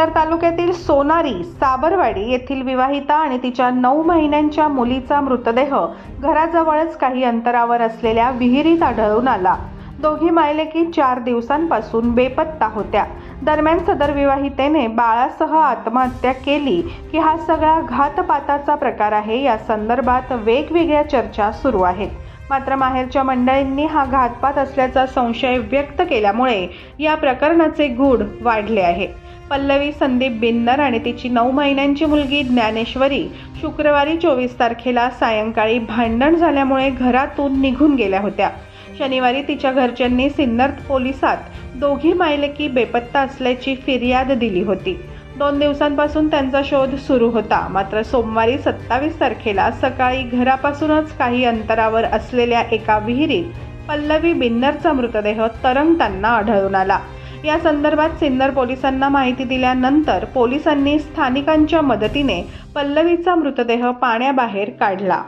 सिन्नर तालुक्यातील सोनारी साबरवाडी येथील विवाहिता आणि तिच्या नऊ महिन्यांच्या मुलीचा मृतदेह घराजवळच काही अंतरावर असलेल्या विहिरीत आढळून आला. दोघी मायलेकी चार दिवसांपासून बेपत्ता होत्या. दरम्यान सदर विवाहितेने बाळासह आत्महत्या केली की हा सगळा घातपाताचा प्रकार आहे या संदर्भात वेगवेगळ्या चर्चा सुरू आहेत. मात्र माहेरच्या मंडळींनी हा घातपात असल्याचा संशय व्यक्त केल्यामुळे या प्रकरणाचे गूढ वाढले आहे. पल्लवी संदीप बिन्नर आणि तिची नऊ महिन्यांची मुलगी ज्ञानेश्वरी शुक्रवारी चोवीस तारखेला सायंकाळी भांडण झाल्यामुळे घरातून निघून गेल्या होत्या. शनिवारी तिच्या घरच्यांनी सिन्नर पोलिसात दोघी मायलेकी बेपत्ता असल्याची फिर्याद दिली होती. दोन दिवसांपासून त्यांचा शोध सुरू होता. मात्र सोमवारी सत्तावीस तारखेला सकाळी घरापासूनच काही अंतरावर असलेल्या एका विहिरीत पल्लवी बिन्नरचा मृतदेह तरंगताना आढळून आला. या संदर्भात सिन्नर पोलिसांना माहिती दिल्यानंतर पोलिसांनी स्थानिकांच्या मदतीने पल्लवीचा मृतदेह पाण्याबाहेर काढला.